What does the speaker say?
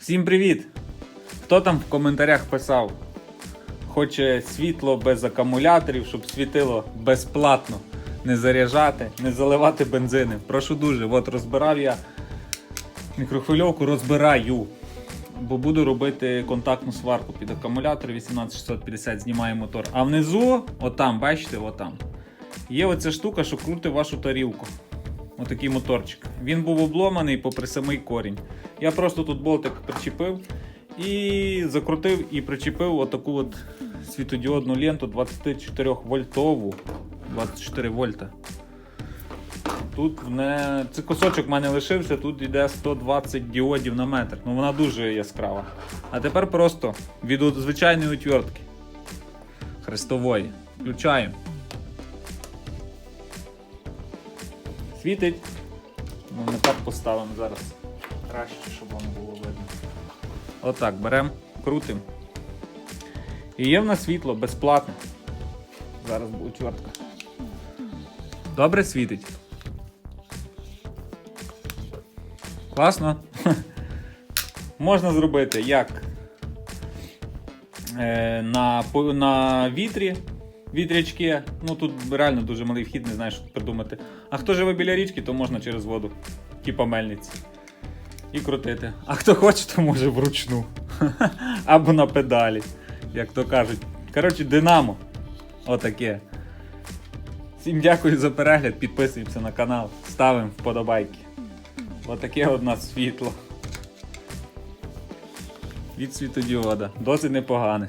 Всім привіт! Хто там в коментарях писав? Хоче світло без акумуляторів, щоб світило безплатно, не заряджати, не заливати бензини. Прошу дуже, от розбирав я мікрохвильовку, розбираю. Бо буду робити контактну сварку під акумулятор 18650, знімає мотор. А внизу, отам, бачите, отам, є оця штука, що крутить вашу тарілку. Отакий моторчик. Він був обломаний попри самий корінь. Я просто тут болтик причепив і закрутив і причепив отаку от світодіодну ленту 24 вольтову. 24 вольта. Тут не... Це кусочок в мене лишився, тут йде 120 діодів на метр. Ну вона дуже яскрава. А тепер просто від звичайної утвертки. Хрестової. Включаємо. Світить. Ну, не так поставимо зараз. Краще, щоб вам було видно. Отак, беремо, крутимо. І є в нас світло безплатне. Зараз буде чвертка. Добре світить. Класно. Можна зробити як е, на, на вітрі. Вітрячки, ну тут реально дуже малий вхід, не знаю, що придумати. А хто живе біля річки, то можна через воду, типа мельниці. І крутити. А хто хоче, то може вручну. Або на педалі, як то кажуть. Коротше, динамо. Отаке. Всім дякую за перегляд, підписуємося на канал, ставимо вподобайки. Отаке от нас світло. Від світодіода. Досить непогане.